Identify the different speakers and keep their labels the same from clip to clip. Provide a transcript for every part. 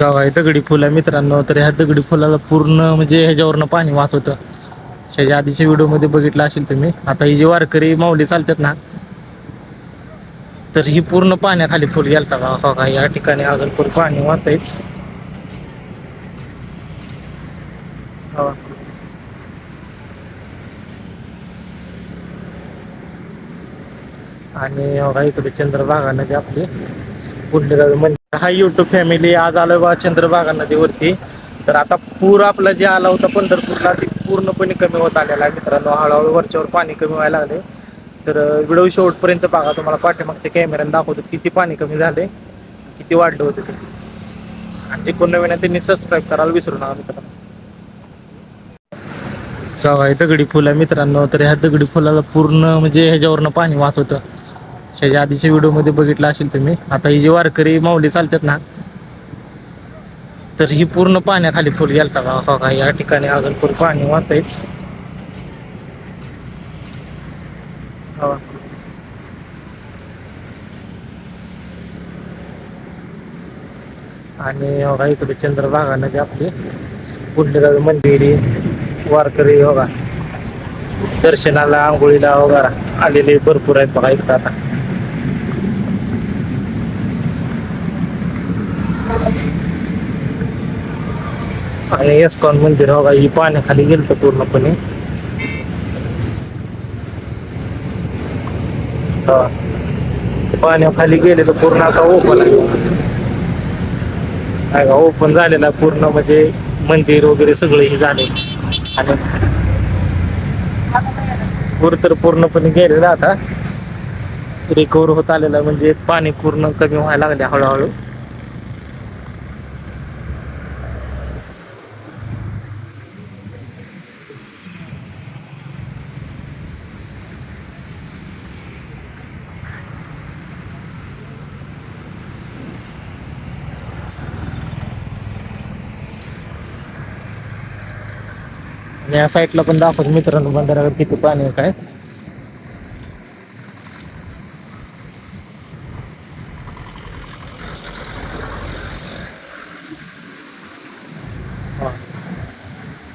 Speaker 1: गाव हे दगडी फुल आहे मित्रांनो. तर ह्या दगडी फुलाला पूर्ण म्हणजे ह्याच्यावरनं पाणी वाहत होतं. ह्याच्या आधीच्या व्हिडिओमध्ये बघितलं असेल तुम्ही. आता ही जी वारकरी माऊली चालतात ना तर ही पूर्ण पाण्याखाली फुल गेलता का हो का या ठिकाणी अजून फुल पाणी वाहतच हो. आणि हो इकडे चंद्रभागा नदी आपली. पुढे मंदिर. हा युट्यूब फॅमिली आज आलो बा चंद्रभागा नदीवरती. तर आता पूर आपला जे आला होता पंढरपूरला ते पूर्णपणे कमी होत आलेला आहे मित्रांनो. हळूहळू वरच्यावर पाणी कमी व्हायला लागले. तर व्हिडिओ शेवटपर्यंत बघा तुम्हाला पाठीमागच्या कॅमेऱ्याने दाखवतो किती पाणी कमी झाले किती वाढलं होतं ते. आणि ते कोण नवीन आहे त्यांनी सबस्क्राईब करायला विसरू नका मित्रांनो. हे दगडी फुल आहे मित्रांनो. तर ह्या दगडी फुलाला पूर्ण म्हणजे ह्याच्यावरनं पाणी वाहत होतं. ह्याच्या आधीच्या व्हिडिओमध्ये बघितलं असेल तुम्ही. आता ही जी वारकरी माऊली चालतात ना तर ही पूर्ण पाण्याखाली फुल गेलता का हो का या ठिकाणी अजून फुल पाणी आहे हो. आणि हो बघा इकडे चंद्रभागा नदी आपली. पुंडलिक मंदिर वारकरी बघा दर्शनाला आंघोळीला वगैरे आलेले भरपूर आहेत बघा इथं आता. आणि एस्कॉन मंदिर बघा ही पाण्याखाली गेलं पूर्णपणे. हा. पाण्याखाली गेलेलं पूर्ण आता ओपन आहे. ओपन झालेलं आहे पूर्ण म्हणजे मंदिर वगैरे सगळे हे झाले आणि पूर तर पूर्णपणे गेलेलं आता. रिकवर होत आलेलं म्हणजे पाणी पूर्ण कमी व्हायला लागले हळूहळू. या साईडला पण दाखवतो मित्रांनो बंधाऱ्यावर किती पाणी आहे काय?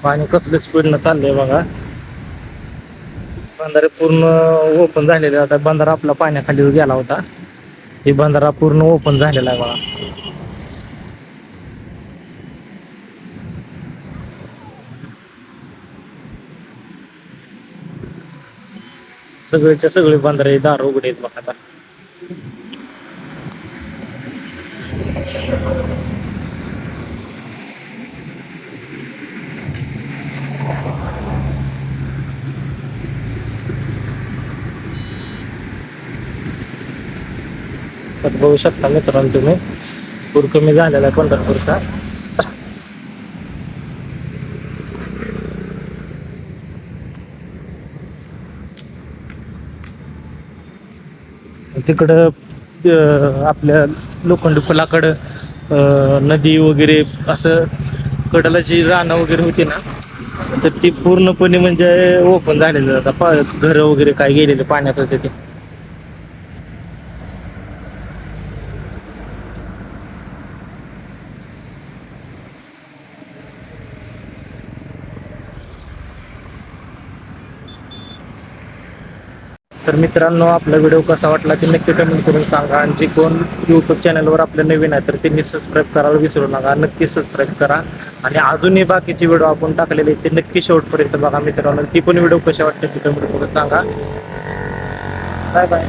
Speaker 1: पाणी कसलं स्पीडनं चाललंय बघा. बंधारे पूर्ण ओपन झालेले आता बंधारा आपला पाण्याखाली गेला होता. हे बंधारा पूर्ण ओपन झालेला आहे बघा. सगळेच्या सगळे बंधारे दार उघडे आहेत बघा आता. तर बघू शकता मित्रांनो तुम्ही. पूर कमी झालेला पंढरपूरचा. तिकडं अं, आपल्या लोखंड पुलाकडं अं, नदी वगैरे असं कडला जी रानं वगैरे होती ना तर ती पूर्णपणे म्हणजे ओपन झालेलं आता पा घरं वगैरे काय गेलेले पाण्यात होते ते. तर मित्रांनो आपला व्हिडिओ कसा वाटला ते नक्की कमेंट करून सांगा. आणि जे कोण यूट्यूब चॅनलवर आपलं नवीन आहे तर त्यांनी सबस्क्राईब करायला विसरू नका. नक्की सबस्क्राईब करा. आणि अजूनही बाकीचे व्हिडिओ आपण टाकलेले ते नक्की शेवटपर्यंत बघा मित्रांनो. ती पण व्हिडिओ कशा वाटते ते कमेंट करून सांगा. Bye bye